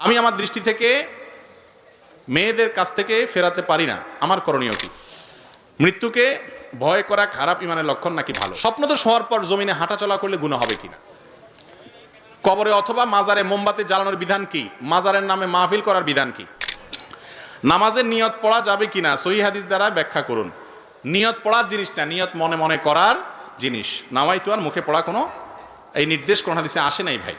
আমি আমার দৃষ্টি থেকে মেয়েদের কাছ থেকে ফেরাতে পারি না। আমার করণীয় কি? মৃত্যুকে ভয় করা খারাপ ইমানের লক্ষণ নাকি ভালো? স্বপ্ন তো শোয়ার পর জমিনে হাঁটাচলা করলে গুণ হবে কিনা? কবরে অথবা মাজারে মোমবাতি জ্বালানোর বিধান কি? মাজারের নামে মাহফিল করার বিধান কি? নামাজের নিয়ত পড়া যাবে কিনা? সহি হাদিস দ্বারা ব্যাখ্যা করুন। নিয়ত পড়ার জিনিস না, নিয়ত মনে মনে করার জিনিস। নামাই তো আর মুখে পড়া কোনো, এই নির্দেশ কোন হাদিসে আসে নাই ভাই।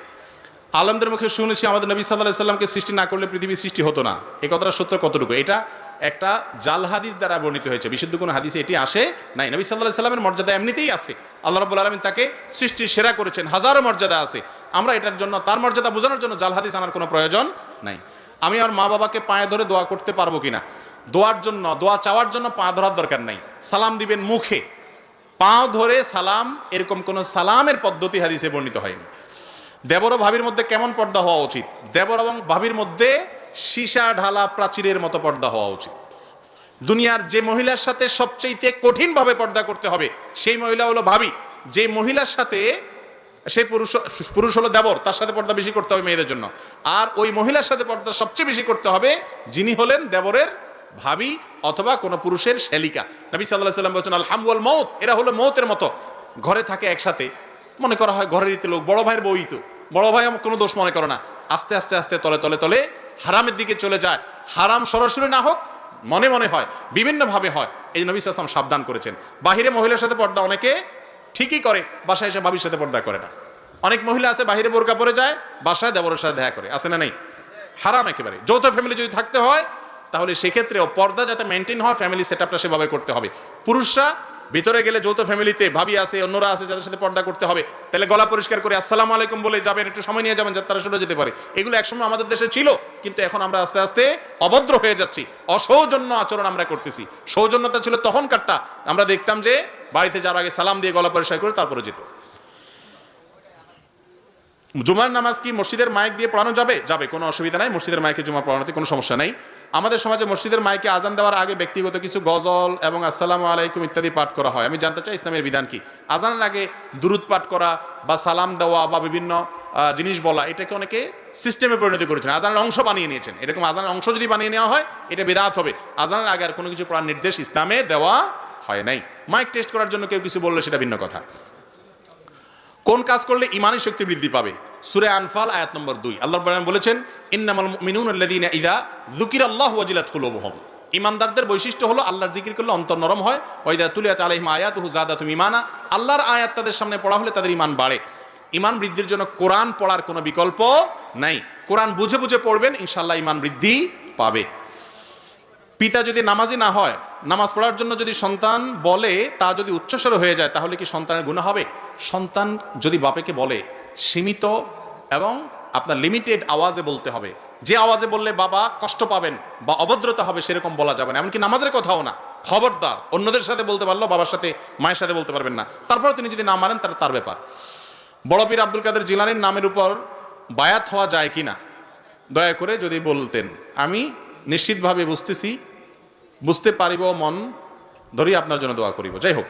আলমদের মুখে শুনেছি আমাদের নবী সাল্লাহ সাল্লামকে সৃষ্টি না করলে পৃথিবী সৃষ্টি হতো না। এ কথাটা সত্য কতটুকু? এটা একটা জাল হাদিস দ্বারা বর্ণিত হয়েছে। বিশুদ্ধ কোনো হাদিসে এটি আসে নাই। নবী সাল্লাহ সাল্লামের মর্যাদা এমনিতেই আছে। আল্লাহ রব্বুল আলমিন তাকে সৃষ্টির সেরা করেছেন। হাজারো মর্যাদা আছে। আমরা এটার জন্য, তার মর্যাদা বোঝানোর জন্য জাল হাদিস আনার কোনো প্রয়োজন নাই। আমি আমার মা বাবাকে পায়ে ধরে দোয়া করতে পারব কিনা? দোয়ার জন্য, দোয়া চাওয়ার জন্য পা ধরার দরকার নাই। সালাম দিবেন মুখে। পাও ধরে সালাম, এরকম কোনো সালামের পদ্ধতি হাদিসে বর্ণিত হয়নি। দেবর ও ভাবির মধ্যে কেমন পর্দা হওয়া উচিত? দেবর এবং ভাবির মধ্যে সীসা ঢালা প্রাচীরের মতো পর্দা হওয়া উচিত। দুনিয়ার যে মহিলার সাথে সবচেয়ে কঠিনভাবে পর্দা করতে হবে, সেই মহিলা হলো ভাবি। যে মহিলার সাথে সেই পুরুষ পুরুষ হলো দেবর, তার সাথে পর্দা বেশি করতে হবে মেয়েদের জন্য। আর ওই মহিলার সাথে পর্দা সবচেয়ে বেশি করতে হবে, যিনি হলেন দেবরের ভাবি অথবা কোনো পুরুষের শ্যালিকা নবী সাল্লাহ সাল্লাম বলছেন আলহামুল মৌত এরা হলো মৌতের মতো। ঘরে থাকে একসাথে। মনে করা হয় ঘরের ইতে লোক, বড় ভাইয়ের বই তো। বড় ভাই কোনো দোষ মনে করে না। আস্তে আস্তে আস্তে, তলে তলে তলে হারামের দিকে চলে যায়। হারাম সরাসরি না হোক, মনে মনে হয়, বিভিন্নভাবে হয়। এই নবী সাল্লাম সাবধান করেছেন। বাহিরে মহিলার সাথে পর্দা অনেকে ঠিকই করে, বাসায় এসে ভাবির সাথে পর্দা করে না। অনেক মহিলা আছে, বাহিরে বোরকা পরে যায়, বাসায় দেবরের সাথে দেখা করে। আছে না নেই? হারাম একেবারে। যৌথ ফ্যামিলি যদি থাকতে হয়, তাহলে সেক্ষেত্রেও পর্দা যাতে মেনটেন হয় ফ্যামিলি সেট আপটা সেভাবে করতে হবে। পুরুষরা ভিতরে গেলে যৌথ ফ্যামিলিতে ভাবি আছে, অন্যরা আছে, যাদের সাথে পর্দা করতে হবে। তাহলে গলা পরিষ্কার করে আসসালামু আলাইকুম বলে যাবেন, একটু সময় নিয়ে যাবেন, যাতে তারা সরে যেতে পারে। এগুলো একসময় আমাদের দেশে ছিল, কিন্তু এখন আমরা আস্তে আস্তে অভদ্র হয়ে যাচ্ছি। অসৌজন্য আচরণ আমরা করতেছি। সৌজন্যতা ছিল তখনকারটা। আমরা দেখতাম যে বাড়িতে যাওয়ার আগে সালাম দিয়ে গলা পরিষ্কার করে তারপরে যেত। জুমার নামাজ কি মসজিদের মাইক দিয়ে পড়ানো যাবে? যাবে, কোনো অসুবিধা নাই। মসজিদের মাইকে জুমা পড়ানোতে কোনো সমস্যা নাই। আমাদের সমাজে মসজিদের মাইকে আজান দেওয়ার আগে ব্যক্তিগত কিছু গজল এবং আসসালামু আলাইকুম ইত্যাদি পাঠ করা হয়। আমি জানতে চাই ইসলামের বিধান কি? আজানের আগে দুরুদ পাঠ করা বা সালাম দেওয়া বা বিভিন্ন জিনিস বলা, এটাকে অনেকে সিস্টেমে পরিণত করেছেন। আজানের অংশ বানিয়ে নিয়েছেন। এরকম আজানের অংশ যদি বানিয়ে নেওয়া হয়, এটা বেদাত হবে। আজানের আগে আর কোনো কিছু পড়ার নির্দেশ ইসলামে দেওয়া হয় নাই। মাইক টেস্ট করার জন্য কেউ কিছু বললে সেটা ভিন্ন কথা। কোন কাজ করলে ইমানের শক্তি বৃদ্ধি পাবে? সুরে আনফাল, আয়াত নম্বর দুই। আল্লাহ বলেছেন, ইন্নামাল মিনুন আল্লাযীনা ইদা যুকির আল্লাহ ওয়াজিলাত কুলুবুহুম। ইমানদারদের বৈশিষ্ট্য হলো, আল্লাহর জিকির করলে অন্তর নরম হয়। ওয়াইদা তুলিয়াত আলাইহিম আয়াতুহু জাদাতুম ইমানা আল্লাহর আয়াত তাদের সামনে পড়া হলে তাদের ইমান বাড়ে। ইমান বৃদ্ধির জন্য কোরআন পড়ার কোনো বিকল্প নাই। কোরআন বুঝে বুঝে পড়বেন ইনশাল্লাহ ইমান বৃদ্ধি পাবে। পিতা যদি নামাজি না হয় নামাজ পড়ার জন্য যদি সন্তান বলে, তা যদি উচ্চস্বর হয়ে যায়, তাহলে কি সন্তানের গুণা হবে? সন্তান যদি বাপেকে বলে, সীমিত এবং আপনার লিমিটেড আওয়াজে বলতে হবে। যে আওয়াজে বললে বাবা কষ্ট পাবেন বা অভদ্রতা হবে, সেরকম বলা যাবে না। এমনকি নামাজের কথাও না। খবরদার, অন্যদের সাথে বলতে পারল বাবার সাথে, মায়ের সাথে বলতে পারবেন না। তারপর তিনি যদি না মানেন তার তার ব্যাপার। বড় পীর আব্দুল কাদের জিলানির নামের উপর বায়াত হওয়া যায় কি না দয়া করে যদি বলতেন। আমি নিশ্চিতভাবে বুঝতেছি বুঝতে পারিব মন ধরি আপনার জন্য দোয়া করিব। যাই হোক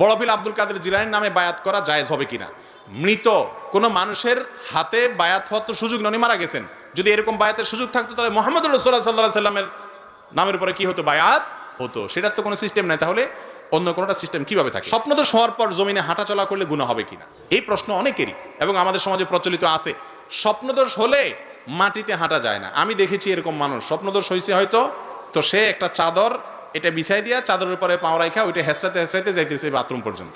বড় পীর আব্দুল কাদের জিলানির নামে বায়াত করা জায়েজ হবে কিনা? মৃত কোনো মানুষের হাতে বায়াত হওয়ার তো সুযোগ ননি মারা গেছেন। যদি এরকম বায়াতের সুযোগ থাকতো, তাহলে মোহাম্মদ রসোল্লা সাল্লাহ সাল্লামের নামের উপরে কি হতো, বায়াত হতো? সেটার তো কোনো সিস্টেম নাই। তাহলে অন্য কোনোটা সিস্টেম কীভাবে থাকে? স্বপ্ন তো শোয়ার পর জমিনে হাঁটা চলা করলে গুণ হবে কিনা? এই প্রশ্ন অনেকেরই, এবং আমাদের সমাজে প্রচলিত আছে। স্বপ্নদোষ হলে মাটিতে হাঁটা যায় না। আমি দেখেছি এরকম মানুষ স্বপ্নদোষ হয়েছে হয়তো তো সে একটা চাদর, এটা বিছাই দিয়া চাদরের পরে পাও রাখা ওইটা হেসরাতে হেসরাতে যাইতেছে বাথরুম পর্যন্ত।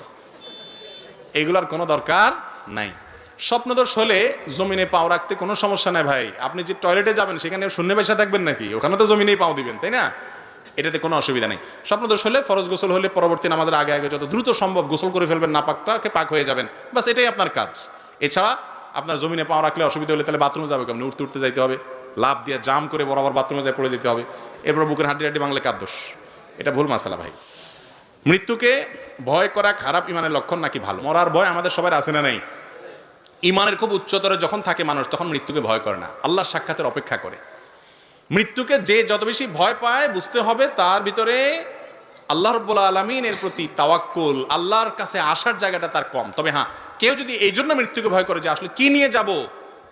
এগুলার কোনো দরকার নাই। স্বপ্নদোষ হলে জমিনে পাও রাখতে কোনো সমস্যা নাই ভাই। আপনি যে টয়লেটে যাবেন, সেখানে শূন্য পয়সা থাকবেন নাকি? ওখানে তো জমিনেই পাও দিবেন, তাই না? এটাতে কোনো অসুবিধা নেই। স্বপ্নদোষ হলে ফরজ গোসল হলে পরবর্তী নামাজের আগে আগে যত দ্রুত সম্ভব গোসল করে ফেলবেন না পাকটাকে পাক হয়ে যাবেন। বাস এটাই আপনার কাজ। এছাড়া আপনার জমিনে পাও রাখলে অসুবিধা হলে তাহলে বাথরুমে যাবে কেমন? উঠতে উঠতে যাইতে হবে। লাভ দিয়ে জাম করে বরাবর বাথরুমে যায় পড়ে যেতে হবে। এরপর বুকের হাঁটি হাঁটি বাংলা কার দোষ এটা ভুল মাসালা ভাই। মৃত্যুকে ভয় করা খারাপ ইমানের লক্ষণ নাকি ভালো? মরার ভয় আমাদের সবার আছে না নাই? ইমানের খুব উচ্চতরে যখন থাকে মানুষ, তখন মৃত্যুকে ভয় করে না। আল্লাহর সাক্ষাতের অপেক্ষা করে। মৃত্যুকে যে যত বেশি ভয় পায়, বুঝতে হবে তার ভিতরে আল্লাহ রব্বুল আলমিনের প্রতি তাওয়াক্কুল, আল্লাহর কাছে আসার জায়গাটা তার কম। তবে হ্যাঁ কেউ যদি এই জন্য মৃত্যুকে ভয় করে যে, আসলে কি নিয়ে যাব?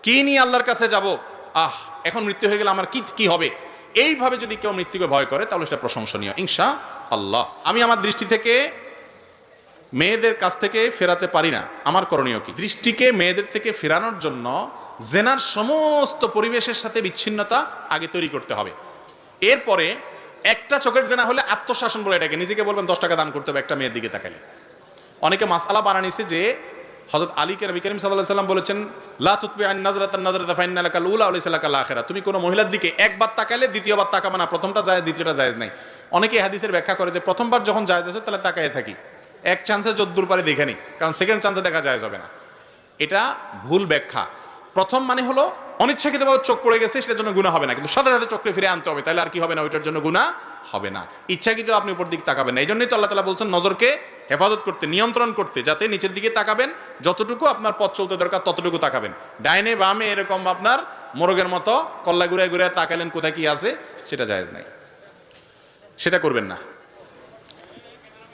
কি নিয়ে আল্লাহর কাছে যাব? আহ, এখন মৃত্যু হয়ে গেলে আমার কি কি হবে? এইভাবে যদি কেউ মৃত্যুকে ভয় করে, তাহলে সেটা প্রশংসনীয়। ইনশা আল্লাহ। আমি আমার দৃষ্টি থেকে মেয়েদের কাছ থেকে ফেরাতে পারি না। আমার করণীয় কি? দৃষ্টিকে মেয়েদের থেকে ফেরানোর জন্য জেনার সমস্ত পরিবেশের সাথে বিচ্ছিন্নতা আগে তৈরি করতে হবে। এরপরে একটা চোখের জেনা হলে আত্মশাসন বলে এটাকে। নিজেকে বলবেন, দশ টাকা দান করতে হবে একটা মেয়ের দিকে তাকালে অনেকে মাসালা বানানিছে যে হজরত আলীকে নবী করিম সাল্লাহ সাল্লাম বলেছেন, লা তুতবি আন নাজরাতান নাজরাতা ফাইন্নালাকাল উলা ওয়া লাকাল আখিরা। তুমি কোনো মহিলার দিকে একবার তাকালে দ্বিতীয়বার তাকাবে না, প্রথমটা যায় দ্বিতীয়টা জায়েজ নাই। অনেকে হাদিসের ব্যাখ্যা করে যে প্রথমবার যখন জায়েজ আছে তাহলে তাকায় থাকি। এক চান্সে যদ্দূর পারে দেখে নিই কারণ সেকেন্ড চান্সে দেখা যায় যাবে না। এটা ভুল ব্যাখ্যা। প্রথম মানে হলো অনিচ্ছাকৃতভাবে চোখ পড়ে গেছে, সেটার জন্য গুণা হবে না। কিন্তু সাথে সাথে চোখকে ফিরে আনতে হবে, তাহলে আর কি হবে না? ওইটার জন্য গুণা হবে না। ইচ্ছাকৃত আপনি উপর দিক তাকাবেন না। এই জন্যই তো আল্লাহ তালা বলছেন, নজরকে হেফাজত করতে, নিয়ন্ত্রণ করতে, যাতে নিচের দিকে তাকাবেন, যতটুকু আপনার পথ চলতে দরকার, ততটুকু তাকাবেন। ডাইনে বামে এরকম আপনার মোরগের মতো কল্লা ঘুরে ঘুরে তাকালেন, কোথায় কি আছে, সেটা জায়েজ নাই। সেটা করবেন না।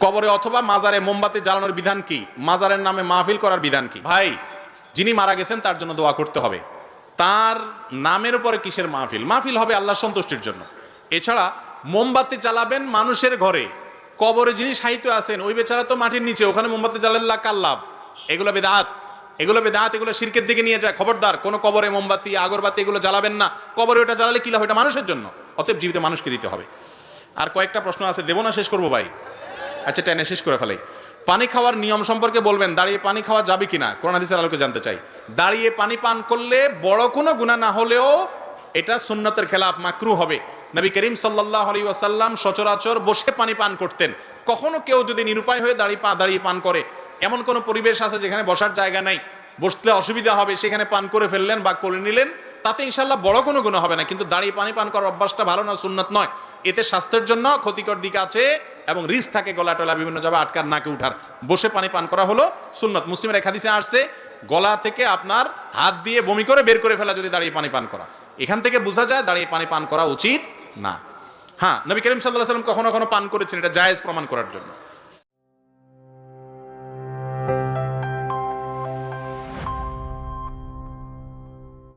কবরে অথবা মাজারে মোমবাতি জ্বালানোর বিধান কি? মাজারের নামে মাহফিল করার বিধান কি? ভাই, যিনি মারা গেছেন, তার জন্য দোয়া করতে হবে। তার নামের উপরে কিসের মাহফিল? মাহফিল হবে আল্লাহ সন্তুষ্টির জন্য। এছাড়া মোমবাতি জ্বালাবেন মানুষের ঘরে। কবরে যিনি সাহিত্য আছেন, ওই বেচারা তো মাটির নিচে, ওখানে মোমবাতি জ্বালাল্লা কার লাভ? এগুলো বেদাত। এগুলো বেদাত, এগুলো শিরকের দিকে নিয়ে যায়। খবরদার, কোনো কবরে মোমবাতি, আগরবাতি এগুলো জ্বালাবেন না। কবরে ওটা জ্বালালে কী লাভ? এটা মানুষের জন্য। অতএব জীবিত মানুষকে দিতে হবে। আর কয়েকটা প্রশ্ন আছে, দেবো না? শেষ করব ভাই। আচ্ছা টেনে শেষ করে ফেলাই। পানি খাওয়ার নিয়ম সম্পর্কে বলবেন, দাঁড়িয়ে পানি খাওয়া যাবে কিনা? কোরআন হাদিসের আলোকে জানতে চাই। দাঁড়িয়ে পানি পান করলে বড় কোনো গুণা না হলেও এটা সুন্নতের খেলাফ মাকরু হবে। নবী করিম সাল্লাহ আলী ওয়াসাল্লাম সচরাচর বসে পানি পান করতেন। কখনো কেউ যদি নিরুপায় হয়ে দাঁড়িয়ে পা দাঁড়িয়ে পান করে, এমন কোনো পরিবেশ আছে যেখানে বসার জায়গা নাই? বসতে অসুবিধা হবে, সেখানে পান করে ফেললেন বা করে নিলেন, তাতে ইনশাল্লাহ বড় কোনো গুণ হবে না। কিন্তু দাঁড়িয়ে পানি পান করার অভ্যাসটা ভালো না, সুন্নত নয়। এতে স্বাস্থ্যের জন্য ক্ষতিকর দিক আছে এবং রিস থাকে গলা টলা বিভিন্ন জায়গায় আটকার নাকে উঠার। বসে পানি পান করা হলো সুন্নত। মুসলিমের এক হাদিসে আসছে, গলা থেকে আপনার হাত দিয়ে বমি করে বের করে ফেলা যদি দাঁড়িয়ে পানি পান করা। এখান থেকে বোঝা যায় দাঁড়িয়ে পানি পান করা উচিত না। হ্যাঁ নবী করিম সাল্লাহ সাল্লাম কখনো কখনো পান করেছেন, এটা জায়েজ প্রমাণ করার জন্য।